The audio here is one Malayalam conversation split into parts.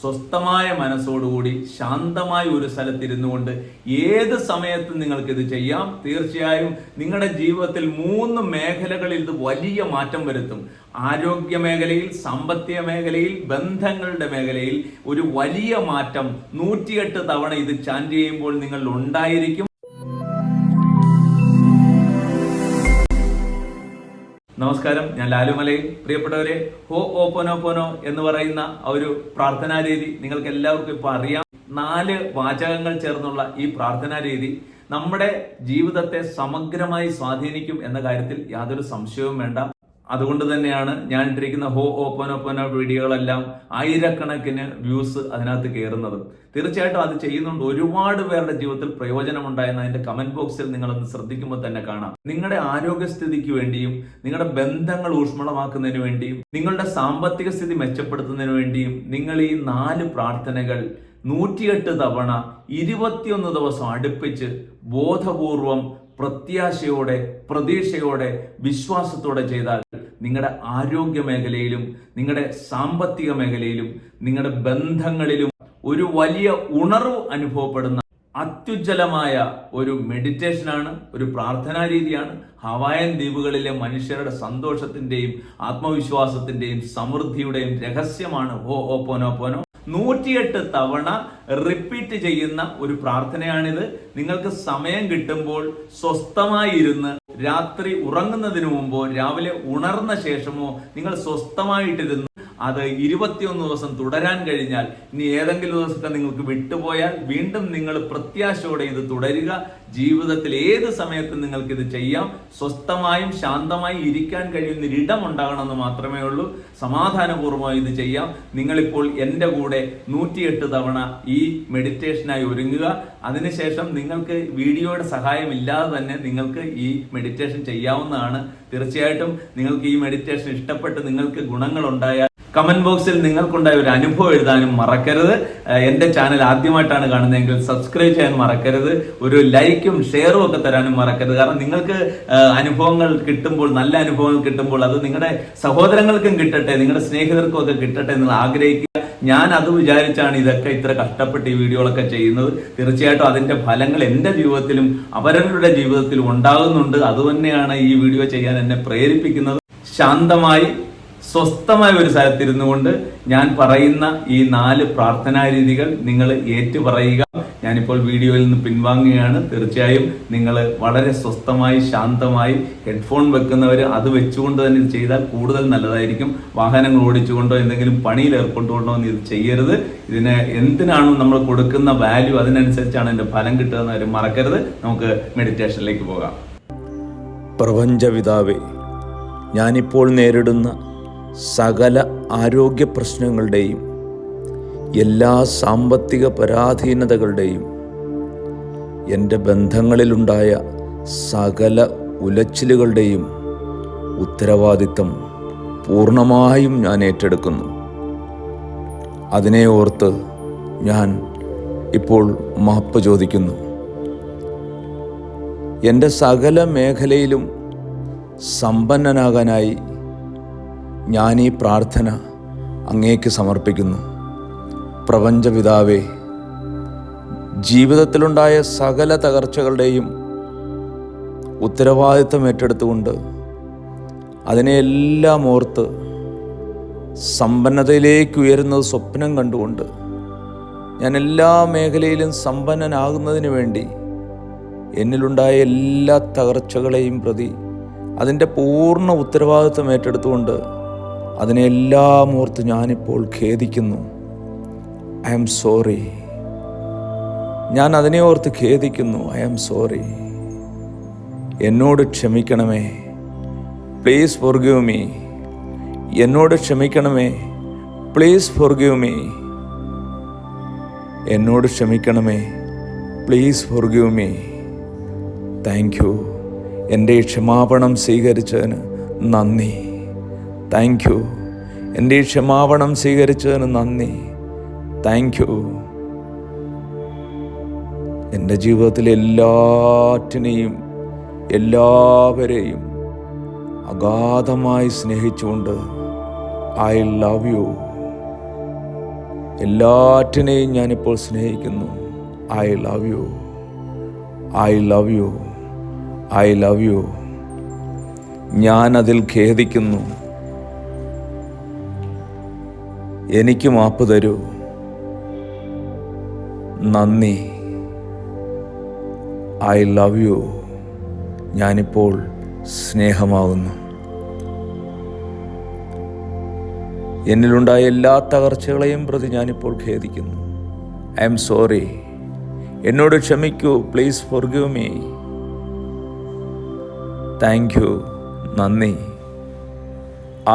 സ്വസ്ഥമായ മനസ്സോടുകൂടി ശാന്തമായ ഒരു സ്ഥലത്തിരുന്നു കൊണ്ട് ഏത് സമയത്തും ഇത് ചെയ്യാം തീർച്ചയായും നിങ്ങളുടെ ജീവിതത്തിൽ മൂന്ന് മേഖലകളിൽ ഇത് വലിയ മാറ്റം വരുത്തും ആരോഗ്യ മേഖലയിൽ സാമ്പത്തിക മേഖലയിൽ ബന്ധങ്ങളുടെ മേഖലയിൽ ഒരു വലിയ മാറ്റം നൂറ്റിയെട്ട് തവണ ഇത് ചാൻ ചെയ്യുമ്പോൾ നിങ്ങൾ ഉണ്ടായിരിക്കും നമസ്കാരം ഞാൻ ലാലുമലയിൽ പ്രിയപ്പെട്ടവരെ ഹോ പൊനോ പൊനോ എന്ന് പറയുന്ന ഒരു പ്രാർത്ഥനാ രീതി നിങ്ങൾക്ക് എല്ലാവർക്കും ഇപ്പോൾ അറിയാം നാല് വാചകങ്ങൾ ചേർന്നുള്ള ഈ പ്രാർത്ഥനാ രീതി നമ്മുടെ ജീവിതത്തെ സമഗ്രമായി സ്വാധീനിക്കും എന്ന കാര്യത്തിൽ യാതൊരു സംശയവും വേണ്ട അതുകൊണ്ട് തന്നെയാണ് ഞാൻ ഇട്ടിരിക്കുന്ന ഹോ ഓപ്പൺ ഓപ്പൺ വീഡിയോകളെല്ലാം ആയിരക്കണക്കിന് വ്യൂസ് അതിനകത്ത് കയറുന്നത് തീർച്ചയായിട്ടും അത് ചെയ്യുന്നുണ്ട് ഒരുപാട് പേരുടെ ജീവിതത്തിൽ പ്രയോജനം ഉണ്ടായെന്ന് അതിന്റെ കമന്റ് ബോക്സിൽ നിങ്ങളൊന്ന് ശ്രദ്ധിക്കുമ്പോൾ തന്നെ കാണാം നിങ്ങളുടെ ആരോഗ്യസ്ഥിതിക്ക് വേണ്ടിയും നിങ്ങളുടെ ബന്ധങ്ങൾ ഊഷ്മളമാക്കുന്നതിന് വേണ്ടിയും നിങ്ങളുടെ സാമ്പത്തിക സ്ഥിതി മെച്ചപ്പെടുത്തുന്നതിന് വേണ്ടിയും നിങ്ങൾ ഈ നാല് പ്രാർത്ഥനകൾ നൂറ്റിയെട്ട് തവണ ഇരുപത്തിയൊന്ന് ദിവസം അടുപ്പിച്ച് ബോധപൂർവം പ്രത്യാശയോടെ പ്രതീക്ഷയോടെ വിശ്വാസത്തോടെ ചെയ്താൽ നിങ്ങളുടെ ആരോഗ്യ മേഖലയിലും നിങ്ങളുടെ സാമ്പത്തിക മേഖലയിലും നിങ്ങളുടെ ബന്ധങ്ങളിലും ഒരു വലിയ ഉണർവ് അനുഭവപ്പെടുന്ന അത്യുജ്ജലമായ ഒരു മെഡിറ്റേഷനാണ് ഒരു പ്രാർത്ഥനാ രീതിയാണ് ഹവായൻ ദ്വീപുകളിലെ മനുഷ്യരുടെ സന്തോഷത്തിന്റെയും ആത്മവിശ്വാസത്തിന്റെയും സമൃദ്ധിയുടെയും രഹസ്യമാണ് ഹോ പോനോ പോനോ നൂറ്റിയെട്ട് തവണ റിപ്പീറ്റ് ചെയ്യുന്ന ഒരു പ്രാർത്ഥനയാണിത് നിങ്ങൾക്ക് സമയം കിട്ടുമ്പോൾ സ്വസ്ഥമായിരുന്ന് രാത്രി ഉറങ്ങുന്നതിന് മുമ്പോ രാവിലെ ഉണർന്ന ശേഷമോ നിങ്ങൾ സ്വസ്ഥമായിട്ടിരുന്ന് അത് ഇരുപത്തിയൊന്ന് ദിവസം തുടരാൻ കഴിഞ്ഞാൽ ഇനി ഏതെങ്കിലും ദിവസത്തെ നിങ്ങൾക്ക് വിട്ടുപോയാൽ വീണ്ടും നിങ്ങൾ പ്രത്യാശയോടെ ഇത് തുടരുക ജീവിതത്തിൽ ഏത് സമയത്തും നിങ്ങൾക്ക് ഇത് ചെയ്യാം സ്വസ്ഥമായും ശാന്തമായും ഇരിക്കാൻ കഴിയുന്ന ഒരിടം ഉണ്ടാകണമെന്ന് മാത്രമേ ഉള്ളൂ സമാധാനപൂർവ്വമായി ഇത് ചെയ്യാം നിങ്ങളിപ്പോൾ എൻ്റെ കൂടെ നൂറ്റിയെട്ട് തവണ ഈ മെഡിറ്റേഷനായി ഒരുങ്ങുക അതിനുശേഷം നിങ്ങൾക്ക് വീഡിയോയുടെ സഹായമില്ലാതെ തന്നെ നിങ്ങൾക്ക് ഈ മെഡിറ്റേഷൻ ചെയ്യാവുന്നതാണ് തീർച്ചയായിട്ടും നിങ്ങൾക്ക് ഈ മെഡിറ്റേഷൻ ഇഷ്ടപ്പെട്ട് നിങ്ങൾക്ക് ഗുണങ്ങൾ ഉണ്ടായാൽ കമന്റ് ബോക്സിൽ നിങ്ങൾക്കുണ്ടായ ഒരു അനുഭവം എഴുതാനും മറക്കരുത് എൻ്റെ ചാനൽ ആദ്യമായിട്ടാണ് കാണുന്നതെങ്കിൽ സബ്സ്ക്രൈബ് ചെയ്യാൻ മറക്കരുത് ഒരു ലൈക്ക് ലൈക്കും ഷെയറും ഒക്കെ തരാനും മറക്കരുത് കാരണം നിങ്ങൾക്ക് അനുഭവങ്ങൾ കിട്ടുമ്പോൾ നല്ല അനുഭവങ്ങൾ കിട്ടുമ്പോൾ അത് നിങ്ങളുടെ സഹോദരങ്ങൾക്കും കിട്ടട്ടെ നിങ്ങളുടെ സ്നേഹിതർക്കും ഒക്കെ കിട്ടട്ടെ എന്ന് ആഗ്രഹിക്കുക ഞാൻ അത് വിചാരിച്ചാണ് ഇതൊക്കെ ഇത്ര കഷ്ടപ്പെട്ട് ഈ വീഡിയോകളൊക്കെ ചെയ്യുന്നത് തീർച്ചയായിട്ടും അതിന്റെ ഫലങ്ങൾ എൻ്റെ ജീവിതത്തിലും അവരവരുടെ ജീവിതത്തിലും ഉണ്ടാകുന്നുണ്ട് അതുതന്നെയാണ് ഈ വീഡിയോ ചെയ്യാൻ എന്നെ പ്രേരിപ്പിക്കുന്നത് ശാന്തമായി സ്വസ്ഥമായ ഒരു സ്ഥലത്തിരുന്നു കൊണ്ട് ഞാൻ പറയുന്ന ഈ നാല് പ്രാർത്ഥനാ രീതികൾ നിങ്ങൾ ഏറ്റുപറയുക ഞാനിപ്പോൾ വീഡിയോയിൽ നിന്ന് പിൻവാങ്ങുകയാണ് തീർച്ചയായും നിങ്ങൾ വളരെ സ്വസ്ഥമായി ശാന്തമായി ഹെഡ്ഫോൺ വെക്കുന്നവർ അത് വെച്ചുകൊണ്ട് തന്നെ ചെയ്താൽ കൂടുതൽ നല്ലതായിരിക്കും വാഹനങ്ങൾ ഓടിച്ചുകൊണ്ടോ എന്തെങ്കിലും പണിയിൽ ഏർപ്പെട്ടുകൊണ്ടോ ഇത് ചെയ്യരുത് ഇതിന് എന്തിനാണോ നമ്മൾ കൊടുക്കുന്ന വാല്യൂ അതിനനുസരിച്ചാണ് എൻ്റെ ഫലം കിട്ടുന്ന മറക്കരുത് നമുക്ക് മെഡിറ്റേഷനിലേക്ക് പോകാം പ്രപഞ്ചപിതാവേ ഞാനിപ്പോൾ നേരിടുന്ന സകല ആരോഗ്യ പ്രശ്നങ്ങളുടെയും എല്ലാ സാമ്പത്തിക പരാധീനതകളുടെയും എൻ്റെ ബന്ധങ്ങളിലുണ്ടായ സകല ഉലച്ചിലുകളുടെയും ഉത്തരവാദിത്തം പൂർണ്ണമായും ഞാൻ ഏറ്റെടുക്കുന്നു അതിനെ ഓർത്ത് ഞാൻ ഇപ്പോൾ മാപ്പ് ചോദിക്കുന്നു എൻ്റെ സകല മേഖലയിലും സമ്പന്നനാകാനായി ഞാൻ ഈ പ്രാർത്ഥന അങ്ങേക്ക് സമർപ്പിക്കുന്നു പ്രപഞ്ചപിതാവേ ജീവിതത്തിലുണ്ടായ സകല തകർച്ചകളുടെയും ഉത്തരവാദിത്വം ഏറ്റെടുത്തുകൊണ്ട് അതിനെയെല്ലാം ഓർത്ത് സമ്പന്നതയിലേക്ക് ഉയരുന്നത് സ്വപ്നം കണ്ടുകൊണ്ട് ഞാൻ എല്ലാ മേഖലയിലും സമ്പന്നനാകുന്നതിന് വേണ്ടി എന്നിലുണ്ടായ എല്ലാ തകർച്ചകളെയും പ്രതി അതിൻ്റെ പൂർണ്ണ ഉത്തരവാദിത്വം ഏറ്റെടുത്തുകൊണ്ട് അതിനെയെല്ലാം ഓർത്ത് ഞാനിപ്പോൾ ഖേദിക്കുന്നു ഐ എം സോറി ഞാൻ അതിനെ ഓർത്ത് ഖേദിക്കുന്നു ഐ എം സോറി എന്നോട് ക്ഷമിക്കണമേ പ്ലീസ് ഫോർഗീവ് മീ എന്നോട് ക്ഷമിക്കണമേ പ്ലീസ് ഫോർഗീവ് മീ എന്നോട് ക്ഷമിക്കണമേ please forgive me thank you എൻ്റെ ക്ഷമാപണം സ്വീകരിച്ചതിന് നന്ദി താങ്ക് യു എൻ്റെ ക്ഷമാപണം സ്വീകരിച്ചതിന് നന്ദി താങ്ക് യു എൻ്റെ ജീവിതത്തിലെ എല്ലാറ്റിനെയും എല്ലാവരെയും അഗാധമായി സ്നേഹിച്ചുകൊണ്ട് ഐ ലവ് യു എല്ലാറ്റിനെയും ഞാനിപ്പോൾ സ്നേഹിക്കുന്നു I love you I love you I love you ഞാനതിൽ ഖേദിക്കുന്നു എനിക്ക് മാപ്പ് തരൂ നന്ദി ഐ ലവ് യു ഞാനിപ്പോൾ സ്നേഹമാകുന്നു എന്നിലുണ്ടായ എല്ലാ തകർച്ചകളെയും പ്രതി ഞാനിപ്പോൾ ഖേദിക്കുന്നു ഐ എം സോറി എന്നോട് ക്ഷമിക്കൂ please give me thank you നന്ദി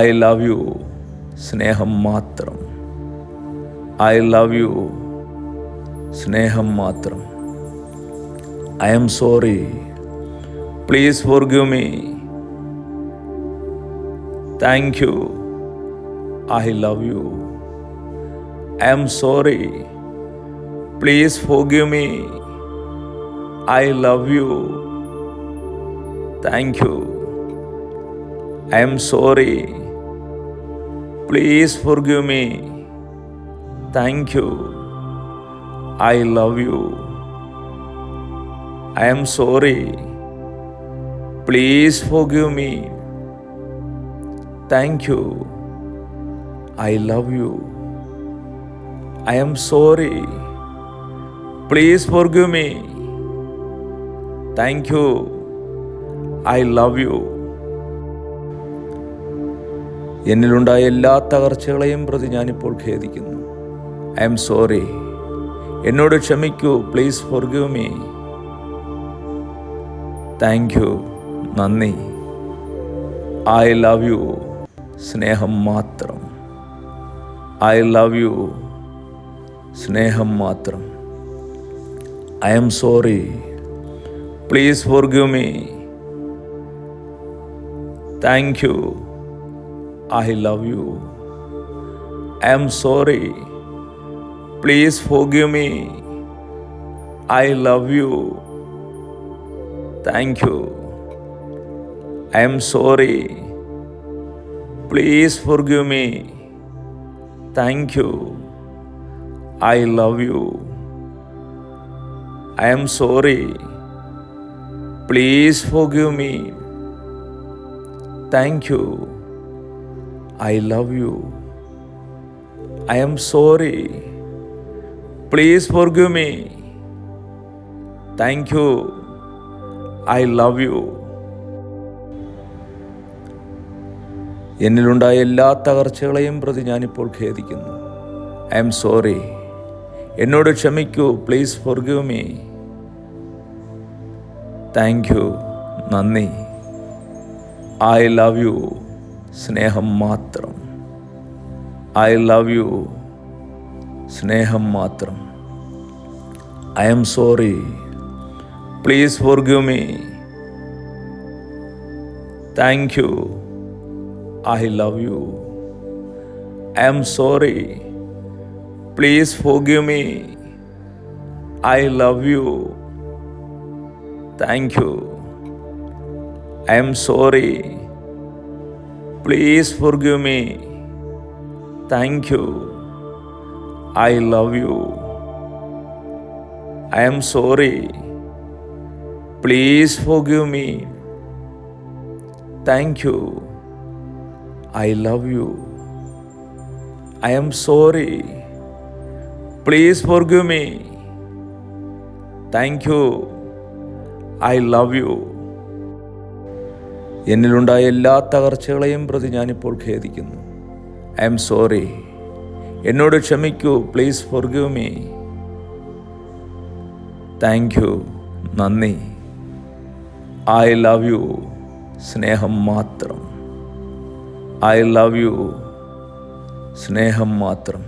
ഐ ലവ് യു സ്നേഹം മാത്രം ഐ ലവ് യു സ്നേഹം മാത്രം I am sorry please forgive me thank you I love you I am sorry please forgive me I love you thank you I am sorry please forgive me thank you I love you I am sorry please forgive me thank you I love you I am sorry please forgive me thank you I love you എന്നിലുണ്ടായ എല്ലാ തകർച്ചകളെയും പ്രതി ഞാനിപ്പോൾ ഖേദിക്കുന്നു ഐ എം സോറി എന്നോട് ക്ഷമിക്കൂ please forgive me thank you നന്ദി ഐ ലവ് യു സ്നേഹം മാത്രം ഐ ലവ് യു സ്നേഹം മാത്രം I am sorry please forgive me thank you I love you I am sorry Please forgive me. I love you. Thank you. I am sorry. Please forgive me. Thank you. I love you. I am sorry. Please forgive me. Thank you. I love you. I am sorry. Please forgive me thank you I love you എന്നിലുണ്ടായ എല്ലാ തകർച്ചകളെയും പ്രതി ഞാനിപ്പോൾ ഖേദിക്കുന്നു ഐ എം സോറി എന്നോട് ക്ഷമിക്കൂ please forgive me thank you നന്ദി ഐ ലവ് യു സ്നേഹം മാത്രം ഐ ലവ് യു സ്നേഹം മാത്രം I am sorry please forgive me thank you I love you I am sorry please forgive me I love you thank you I am sorry please forgive me thank you I love you I am sorry please forgive me thank you I love you I M sorry please four give me thank you I love you എന്നിലുണ്ടായ എല്ലാ തകർച്ചകളെയും പ്രതി ഞാനിപ്പോൾ ഖേദിക്കുന്നു ഐ എം സോറി എന്നോട് ക്ഷമിക്കൂ please forgive me thank you നന്ദി ഐ ലവ് യു സ്നേഹം മാത്രം ഐ ലവ് യു സ്നേഹം മാത്രം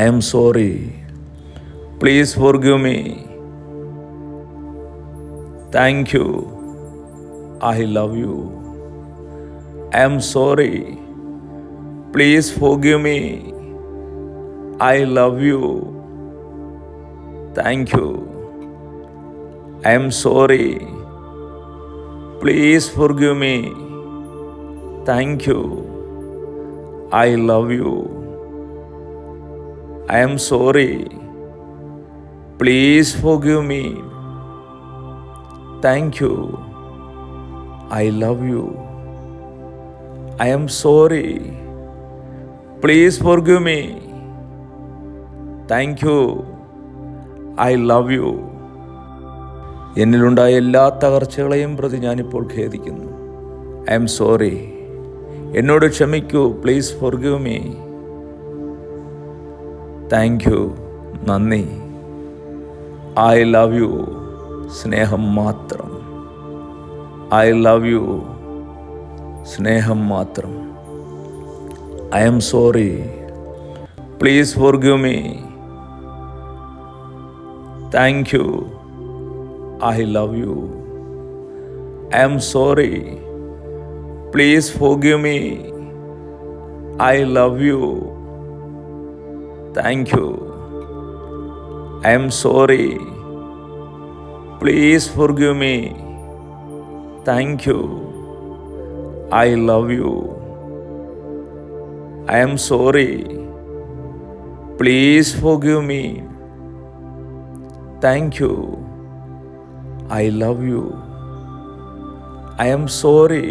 I am sorry please forgive me thank you I love you I am sorry Please forgive me. I love you. Thank you. I am sorry. Please forgive me. Thank you. I love you. I am sorry. Please forgive me. Thank you. I love you. I am sorry. Please forgive me thank you I love you എന്നിലുണ്ടായ എല്ലാ തകർച്ചകളെയും പ്രതി ഞാനിപ്പോൾ ഖേദിക്കുന്നു ഐ എം സോറി എന്നോട് ക്ഷമിക്കൂ please forgive me thank you നന്ദി ഐ ലവ് യു സ്നേഹം മാത്രം ഐ ലവ് യു സ്നേഹം മാത്രം I am sorry. Please forgive me. Thank you. I love you. I am sorry. Please forgive me. I love you. Thank you. I am sorry. Please forgive me. Thank you. I love you. I am sorry please forgive me thank you I love you I am sorry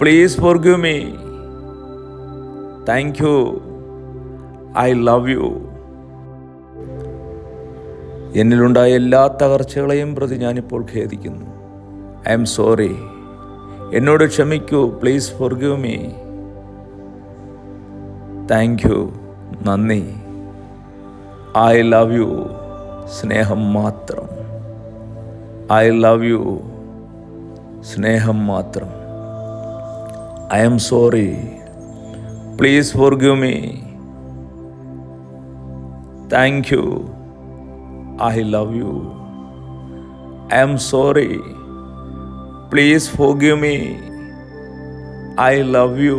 please forgive me thank you I love you എന്നിലുണ്ടായ എല്ലാ തകർച്ചകളെയും പ്രതി ഞാനിപ്പോൾ ഖേദിക്കുന്നു ഐ എം സോറി എന്നോട് ക്ഷമിക്കൂ please forgive me thank you നന്ദി ഐ ലവ് യു സ്നേഹം മാത്രം ഐ ലവ് യു സ്നേഹം മാത്രം I am sorry please forgive me thank you I love you I am sorry please forgive me I love you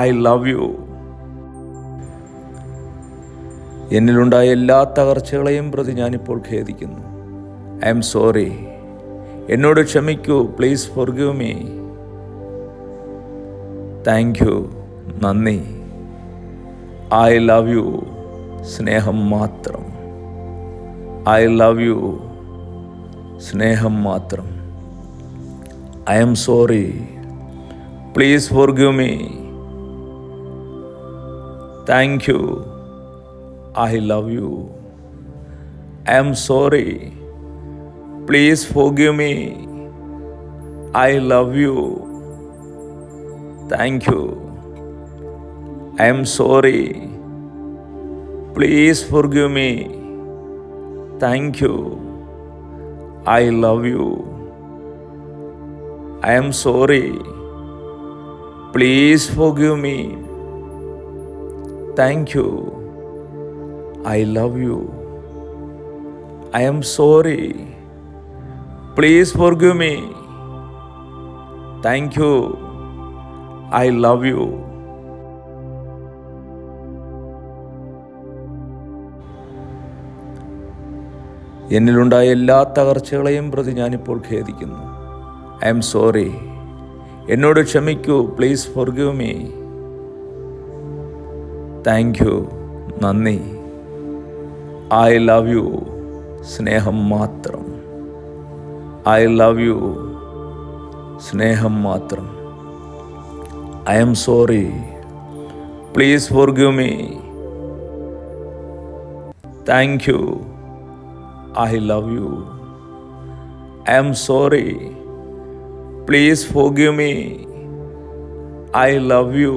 I love you എന്നിലുണ്ടായ എല്ലാ തകർച്ചകളെയും പ്രതി ഞാനിപ്പോൾ ഖേദിക്കുന്നു ഐ എം സോറി എന്നോട് ക്ഷമിക്കൂ please forgive me thank you നന്ദി ഐ ലവ് യു സ്നേഹം മാത്രം ഐ ലവ് യു സ്നേഹം മാത്രം I am sorry please forgive me Thank you. I love you. I am sorry. Please forgive me. I love you. Thank you. I am sorry. Please forgive me. Thank you. I love you. I am sorry. Please forgive me. Thank you I love you I am sorry please forgive me thank you I love you എന്നിലുണ്ടായ എല്ലാ തകർച്ചകളെയും പ്രതി ഞാനിപ്പോൾ ഖേദിക്കുന്നു ഐ എം സോറി എന്നോട് ക്ഷമിക്കൂ please forgive me thank you നന്ദി ഐ ലവ് യു സ്നേഹം മാത്രം ഐ ലവ് യു സ്നേഹം മാത്രം I am sorry please forgive me thank you I love you I am sorry please forgive me I love you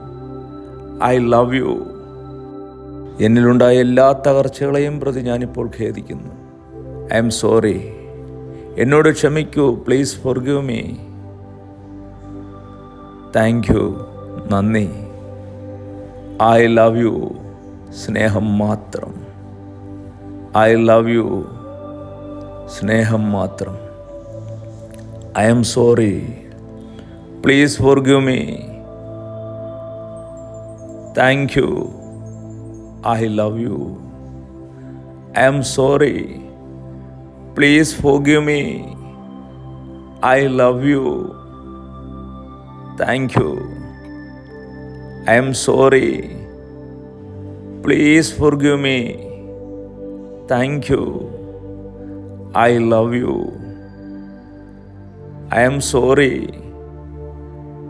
I love you എന്നിലുണ്ടായ എല്ലാ തകർച്ചകളെയും പ്രതി ഞാനിപ്പോൾ ഖേദിക്കുന്നു ഐ എം സോറി എന്നോട് ക്ഷമിക്കൂ please for forgive me thank you നന്ദി ഐ ലവ് യു സ്നേഹം മാത്രം ഐ ലവ് യു സ്നേഹം മാത്രം I am sorry please for forgive me Thank you. I love you. I am sorry. Please forgive me. I love you. Thank you. I am sorry. Please forgive me. Thank you. I love you. I am sorry.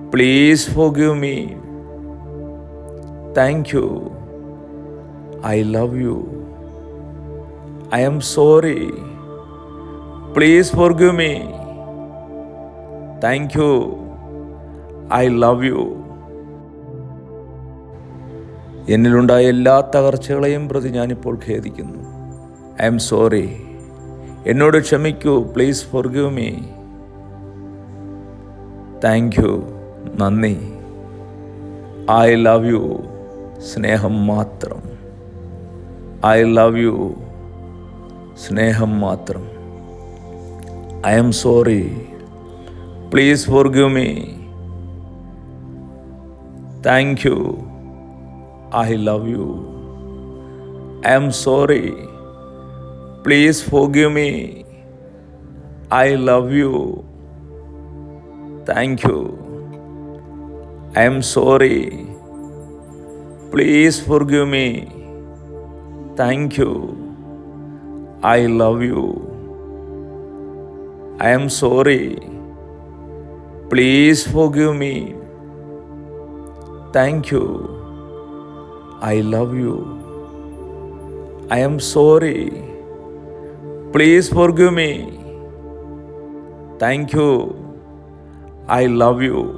Please forgive me. Thank you I love you I M sorry please forgive me thank you I love you എന്നിലുണ്ടായ എല്ലാ തകർച്ചകളെയും പ്രതി ഞാനിപ്പോൾ ഖേദിക്കുന്നു ഐ എം സോറി എന്നോട് ക്ഷമിക്കൂ please forgive me thank you നന്ദി ഐ ലവ് യു స్నేహం మాత్రం ఐ లవ్ యూ స్నేహం మాత్రం I am sorry please forgive me thank you I love you I am sorry please forgive me I love you thank you I am sorry Please forgive me. Thank you. I love you. I am sorry. Please forgive me. Thank you. I love you. I am sorry. Please forgive me. Thank you. I love you.